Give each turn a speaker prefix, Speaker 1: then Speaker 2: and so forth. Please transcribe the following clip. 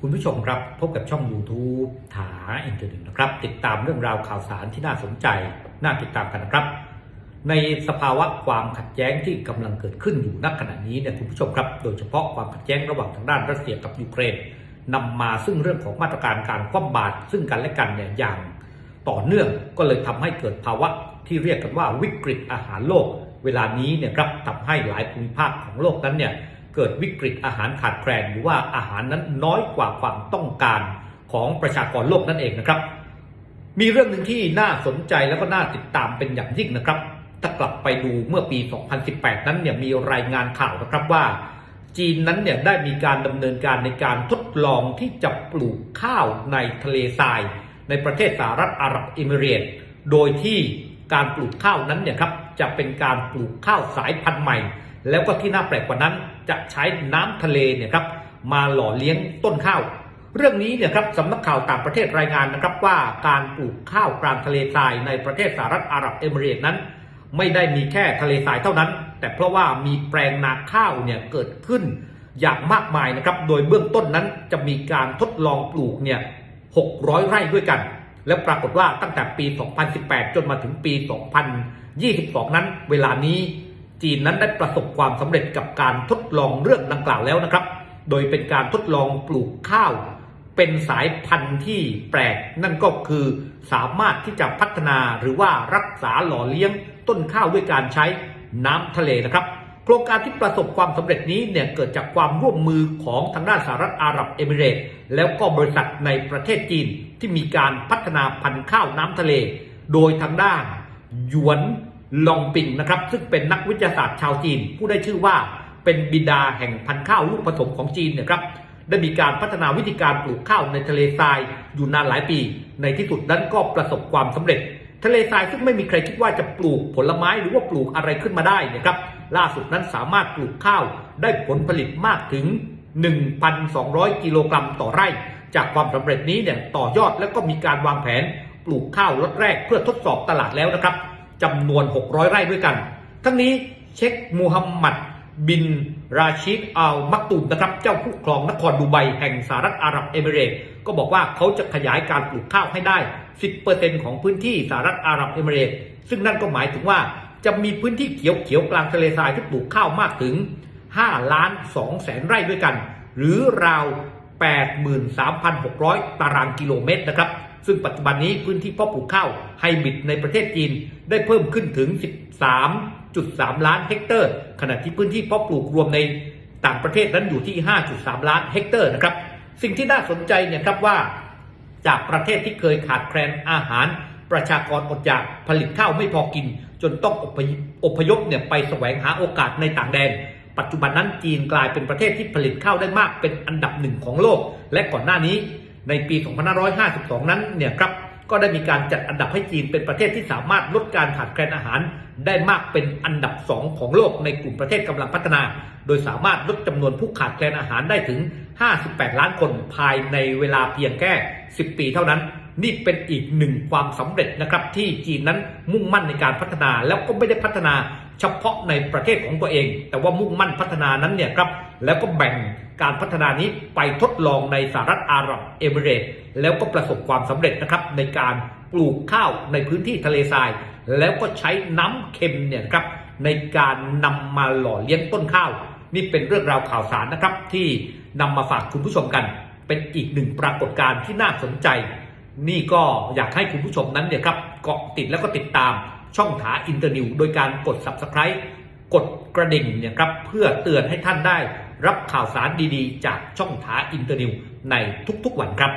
Speaker 1: คุณผู้ชมครับพบกับช่อง YouTube ถาอินเทอร์เน็ตนะครับ ติดตามเรื่องราวข่าวสารที่น่าสนใจ น่าติดตามกันนะครับ ในสภาวะความขัดแย้งที่กำลังเกิดขึ้นอยู่ณขณะนี้เนี่ยคุณผู้ชมครับ โดยเฉพาะความขัดแย้งระหว่างทางด้านรัสเซียกับยูเครนนำมาซึ่งเรื่องของมาตรการการคว่ำบาตรซึ่งกันและกันเนี่ยอย่างต่อเนื่องก็เลยทำให้เกิดภาวะที่เรียกกันว่าวิกฤตอาหารโลก เวลานี้เนี่ยครับทำให้หลายภูมิภาคของโลกนั้นเนี่ย เกิดวิกฤตอาหารขาดแคลนหรือว่าอาหารนั้นน้อยกว่าความต้องการของประชากรโลกนั่นเองนะครับ มีเรื่องหนึ่งที่น่าสนใจแล้วก็น่าติดตามเป็นอย่างยิ่งนะครับ ถ้ากลับไปดูเมื่อปี 2018 นั้นเนี่ยมีรายงานข่าวนะครับว่า จีนนั้นเนี่ยได้มีการดำเนินการในการทดลองที่จะปลูกข้าวในทะเลทราย ในประเทศสหรัฐอาหรับเอมิเรตโดยที่การปลูกข้าวนั้นเนี่ยครับจะเป็นการปลูกข้าวสายพันธุ์ใหม่ แล้วก็ที่น่าแปลกกว่านั้นจะใช้น้ำทะเลเนี่ยครับมาหล่อเลี้ยงต้นข้าว เรื่องนี้เนี่ยครับสำนักข่าวต่างประเทศรายงานนะครับว่าการปลูกข้าวกลางทะเลทรายในประเทศสหรัฐอาหรับเอมิเรต์นั้น ไม่ได้มีแค่ทะเลทรายเท่านั้น แต่เพราะว่ามีแปลงนาข้าวเนี่ยเกิดขึ้นอย่างมากมายนะครับ โดยเบื้องต้นนั้นจะมีการทดลองปลูกเนี่ย600 ไร่ด้วยกัน และปรากฏว่าตั้งแต่ปี 2018 จนมาถึงปี 2022 นั้น เวลานี้ จีนนั้นได้ประสบความสำเร็จกับการทดลองเรื่องดังกล่าวแล้วนะครับ โดยเป็นการทดลองปลูกข้าว เป็นสายพันธุ์ที่แปลก นั่นก็คือสามารถที่จะพัฒนาหรือว่ารักษาหล่อเลี้ยงต้นข้าวด้วยการใช้น้ำทะเลนะครับ โครงการที่ประสบความสำเร็จนี้เนี่ยเกิดจากความร่วมมือของทางด้านสหรัฐอาหรับเอมิเรตส์แล้วก็บริษัทในประเทศจีนที่มีการพัฒนาพันธุ์ข้าวน้ำทะเล โดยทางด้านหยวน ลองปิงนะครับซึ่งเป็นนักวิทยาศาสตร์ชาวจีน ผู้ได้ชื่อว่าเป็นบิดาแห่งพันธุ์ข้าวลูกผสมของจีนนี่ยครับได้มีการพัฒนาวิธีการปลูกข้าวในทะเลทรายอยู่นานหลายปี ในที่สุดนั้นก็ประสบความสำเร็จ ทะเลทรายซึ่งไม่มีใครคิดว่าจะปลูกผลไม้หรือว่าปลูกอะไรขึ้นมาได้นะครับล่าสุดนั้นสามารถปลูกข้าวได้ผลผลิตมากถึง 1,200 กิโลกรัมต่อไร่ จากความสำเร็จนี้เนี่ยต่อยอดแล้วก็มีการวางแผนปลูกข้าวล็อตแรกเพื่อทดสอบตลาดแล้วนะครับ จำนวน 600 ไร่ด้วยกัน ทั้งนี้เช็คมูฮัมหมัด บิน ราชิดอัลมักตูมนะครับ เจ้าผู้ครองนครดูไบแห่งสหรัฐอาหรับเอมิเรตส์ก็บอกว่าเขาจะขยายการปลูกข้าวให้ได้ 10%ของพื้นที่สหรัฐอาหรับเอมิเรตส์ซึ่งนั่นก็หมายถึงว่าจะมีพื้นที่เขียวเขียวๆกลางทะเลทรายที่ปลูกข้าวมากถึง 5 ล้าน2แสนไร่ด้วยกัน หรือราว 83,600 ตารางกิโลเมตรนะครับ ซึ่งปัจจุบันนี้พื้นที่เพาะปลูกข้าวไฮบริดในประเทศจีนได้เพิ่มขึ้นถึง 13.3 ล้านเฮกเตอร์ ขณะที่พื้นที่เพาะปลูกรวมในต่างประเทศนั้นอยู่ที่ 5.3 ล้านเฮกเตอร์นะครับ สิ่งที่น่าสนใจเนี่ยครับว่า จากประเทศที่เคยขาดแคลนอาหาร ประชากรอดอยากผลิตข้าวไม่พอกิน จนต้องอพยอพยพเนี่ยไปแสวงหาโอกาสในต่างแดน ปัจจุบันนั้นจีนกลายเป็นประเทศที่ผลิตข้าวได้มากเป็นอันดับหนึ่งของโลก และก่อนหน้านี้ ในปี 2552 นั้นเนี่ยครับก็ได้มีการจัดอันดับให้จีนเป็นประเทศที่สามารถลดการขาดแคลนอาหาร ได้มากเป็นอันดับสองของโลกในกลุ่มประเทศกำลังพัฒนา โดยสามารถลดจำนวนผู้ขาดแคลนอาหารได้ถึง 58 ล้านคนภายในเวลาเพียงแค่ 10 ปีเท่านั้น นี่เป็นอีกหนึ่งความสำเร็จนะครับที่จีนนั้นมุ่งมั่นในการพัฒนาแล้วก็ไม่ได้พัฒนาเฉพาะในประเทศของตัวเอง แต่ว่ามุ่งมั่นพัฒนานั้นเนี่ยครับแล้วก็แบ่งการพัฒนานี้ไปทดลองในสหรัฐอาหรับเอมิเรตส์แล้วก็ประสบความสำเร็จนะครับในการปลูกข้าวในพื้นที่ทะเลทราย แล้วก็ใช้น้ำเค็มเนี่ยครับในการนำมาหล่อเลี้ยงต้นข้าว นี่เป็นเรื่องราวข่าวสารนะครับที่นำมาฝากคุณผู้ชมกัน เป็นอีกหนึ่งปรากฏการณ์ที่น่าสนใจ นี่ก็อยากให้คุณผู้ชมนั้นเนี่ยครับเกาะติดแล้วก็ติดตามช่องถาอินเตอร์นิวโดยการกด subscribe กดกระดิ่งเนี่ยครับเพื่อเตือนให้ท่านได้รับข่าวสารดีๆ จากช่องถาอินเตอร์นิวในทุกๆวันครับ